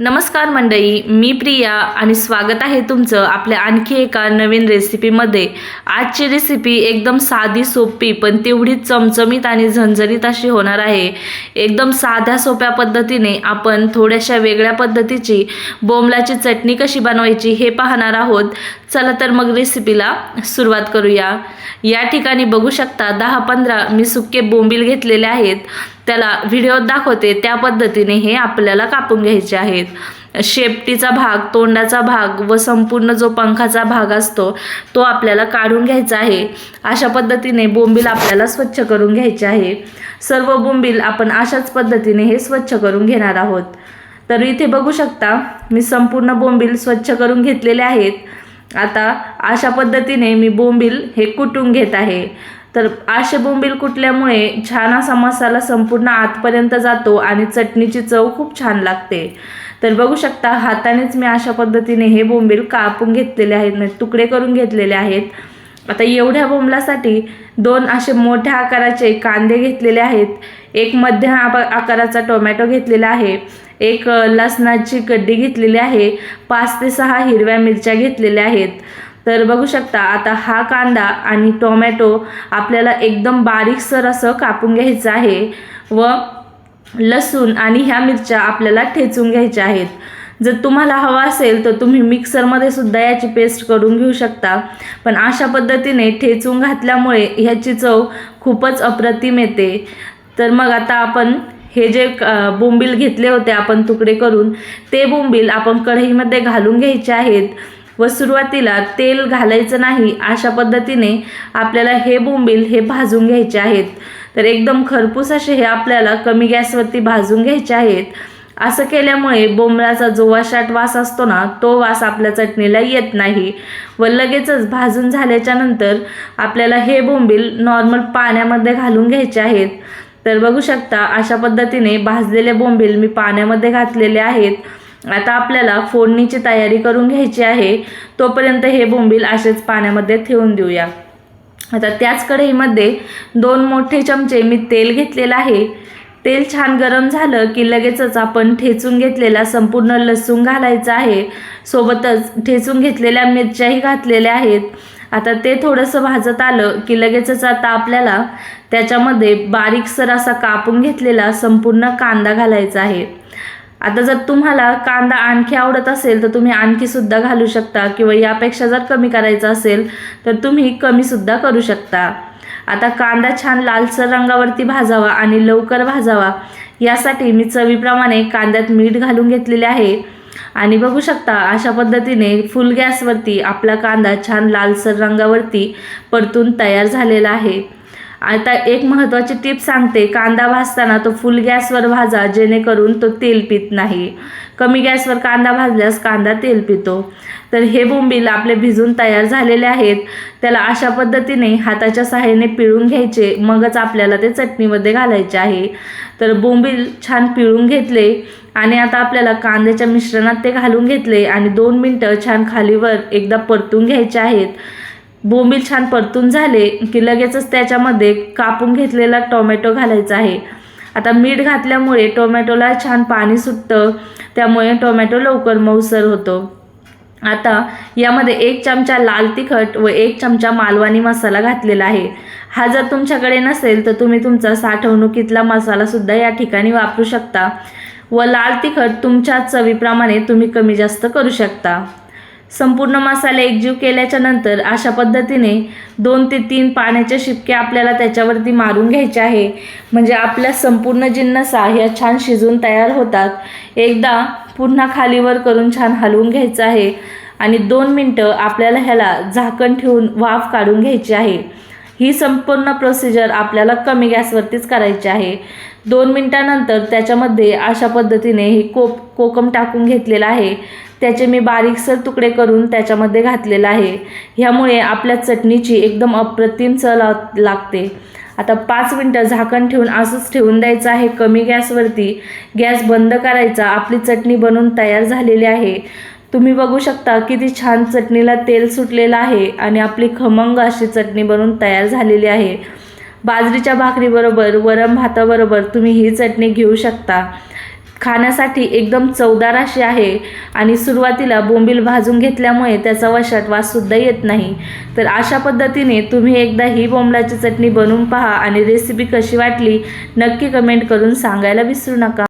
नमस्कार मंडळी मी प्रिया आणि स्वागत आहे तुमचं आपल्या आणखी एका नवीन रेसिपीमध्ये. आजची रेसिपी एकदम साधी सोपी पण तेवढी चमचमीत आणि झणझणीत अशी होणार आहे. एकदम साध्या सोप्या पद्धतीने आपण थोड्याशा वेगळ्या पद्धतीची बोंबलाची चटणी कशी बनवायची हे पाहणार आहोत. चला तर मग रेसिपीला सुरुवात करूया. या ठिकाणी बघू शकता दहा पंधरा मी सुके बोंबील घेतलेले आहेत. त्याला व्हिडिओत दाखवते त्या पद्धतीने हे आपल्याला कापून घ्यायचे आहेत. शेपटीचा भाग तोंडाचा भाग व संपूर्ण जो पंखाचा भाग असतो तो आपल्याला काढून घ्यायचा आहे. अशा पद्धतीने बोंबील आपल्याला स्वच्छ करून घ्यायचे आहे. सर्व बोंबील आपण अशाच पद्धतीने हे स्वच्छ करून घेणार आहोत. तर इथे बघू शकता मी संपूर्ण बोंबील स्वच्छ करून घेतलेले आहेत. आता अशा पद्धतीने मी बोंबील हे कुटून घेत आहे. तर असे बोंबील कुटल्यामुळे छान असा मसाला संपूर्ण आतपर्यंत जातो आणि चटणीची चव खूप छान लागते. तर बघू शकता हातानेच मी अशा पद्धतीने हे बोंबील कापून घेतलेले आहेत म्हणजे तुकडे करून घेतलेले आहेत. आता एवढ्या बोंबलासाठी दोन असे मोठ्या आकाराचे कांदे घेतलेले आहेत. एक मध्यम आकाराचा टोमॅटो घेतलेला आहे. एक लसणाची गड्डी घेतलेली आहे. पाच ते सहा हिरव्या मिरच्या घेतलेल्या आहेत. तर बघू शकता आता हा कांदा आणि टोमॅटो आपल्याला एकदम बारीकसर असं कापून घ्यायचं आहे व लसूण आणि ह्या मिरच्या आपल्याला ठेचून घ्यायच्या आहेत. जर तुम्हाला हवा असेल तर तुम्ही मिक्सरमध्ये सुद्धा याची पेस्ट करून घेऊ शकता. पण अशा पद्धतीने ठेचून घातल्यामुळे ह्याची चव खूपच अप्रतिम येते. तर मग आता आपण हे जे बोंबील घेतले होते आपण तुकडे करून ते बोंबील आपण कढईमध्ये घालून घ्यायचे आहेत. व सुरुवातीला तेल घालायचं नाही अशा पद्धतीने आपल्याला हे बोंबील हे भाजून घ्यायचे आहेत. तर एकदम खरपूस असे हे आपल्याला कमी गॅसवरती भाजून घ्यायचे आहेत. असं केल्यामुळे बोंबलाचा जो वाशाट वास असतो ना तो वास आपल्या चटणीला येत नाही व लगेचच भाजून झाल्याच्यानंतर आपल्याला हे बोंबील नॉर्मल पाण्यामध्ये घालून घ्यायचे आहेत. तर बघू शकता अशा पद्धतीने भाजलेले बोंबील मी पाण्यामध्ये घातलेले आहेत. आता आपल्याला फोडणीची तयारी करून घ्यायची आहे. तोपर्यंत हे बोंबील असेच पाण्यामध्ये ठेवून देऊया. आता त्याच कढईमध्ये दोन मोठे चमचे मी तेल घेतलेलं आहे. तेल छान गरम झालं की लगेचच आपण ठेचून घेतलेला संपूर्ण लसूण घालायचं आहे. सोबतच ठेचून घेतलेल्या मिरच्याही घातलेल्या आहेत. आता ते थोडंसं भाजत आलं की लगेचच आता आपल्याला त्याच्यामध्ये बारीकसर असा कापून घेतलेला संपूर्ण कांदा घालायचा आहे. आता जर तुम्हाला कांदा आणखी आवडत असेल तर तुम्ही आणखी सुद्धा घालू शकता. किंवा यापेक्षा जर कमी करायचं असेल तर तुम्ही कमी सुद्धा करू शकता. आता कांदा छान लालसर रंगावरती भाजावा आणि लवकर भाजावा. यासाठी मी चवीप्रमाणे कांद्यात मीठ घालून घेतलेले आहे. आणि बघू शकता अशा पद्धतीने फुल गॅसवरती आपला कांदा छान लालसर रंगावरती परतून तयार झालेला आहे. आता एक महत्त्वाची टीप सांगते कांदा भाजताना तो फुल गॅसवर भाजा जेणेकरून तो तेल पित नाही. कमी गॅसवर कांदा भाजल्यास कांदा तेल पितो. तर हे बोंबील आपले भिजून तयार झालेले आहेत. त्याला अशा पद्धतीने हाताच्या सहाय्याने पिळून घ्यायचे मगच आपल्याला ते चटणीमध्ये घालायचे आहे. तर बोंबील छान पिळून घेतले आणि आता आपल्याला कांद्याच्या मिश्रणात ते घालून घेतले आणि दोन मिनटं छान खालीवर एकदा परतून घ्यायचे आहेत. बोंबील छान परतून झाले की लगेचच त्याच्यामध्ये कापून घेतलेला टोमॅटो घालायचा आहे. आता मीठ घातल्यामुळे टोमॅटोला छान पाणी सुटतं त्यामुळे टोमॅटो लवकर मऊसर होतो. आता यामध्ये एक चमचा लाल तिखट व एक चमचा मालवानी मसाला घातलेला आहे. हा जर तुमच्याकडे नसेल तर तुम्ही तुमचा साठवणुकीतला मसालासुद्धा या ठिकाणी वापरू शकता व लाल तिखट तुमच्या चवीप्रमाणे तुम्ही कमी जास्त करू शकता. संपूर्ण मसाला एकजीव केल्याच्यानंतर अशा पद्धतीने दोन ते तीन पाण्याच्या शिपके आपल्याला त्याच्यावरती मारून घ्यायचे आहे. म्हणजे आपल्या संपूर्ण जिन्नसा ह्या छान शिजून तयार होतात. एकदा पुन्हा खालीवर करून छान हलवून घ्यायचं आहे. आणि दोन मिनटं आपल्याला ह्याला झाकण ठेवून वाफ काढून घ्यायची आहे. ही संपूर्ण प्रोसिजर आपल्याला कमी गॅसवरतीच करायची आहे. दोन मिनटानंतर त्याच्यामध्ये अशा पद्धतीने हे कोप कोकम टाकून घेतलेलं आहे. त्याचे मी बारीकसर तुकडे करून त्याच्यामध्ये घातलेलं आहे. ह्यामुळे आपल्या चटणीची एकदम अप्रतिम चव ला- लागते. आता पाच मिनटं झाकण ठेवून असंच ठेवून द्यायचं आहे. कमी गॅसवरती गॅस बंद करायचा. आपली चटणी बनवून तयार झालेली आहे. तुम्ही बघू शकता किती छान चटणीला तेल सुटलेलं आहे आणि आपली खमंग अशी चटणी बनवून तयार झालेली आहे. बाजरीच्या भाकरीबरोबर वरम भाताबरोबर तुम्ही ही चटणी घेऊ शकता. खाण्यासाठी एकदम चवदार अशी आहे आणि सुरुवातीला बोंबील भाजून घेतल्यामुळे त्याचा वशात वाससुद्धा येत नाही. तर अशा पद्धतीने तुम्ही एकदा ही बोंबलाची चटणी बनवून पहा आणि रेसिपी कशी वाटली नक्की कमेंट करून सांगायला विसरू नका.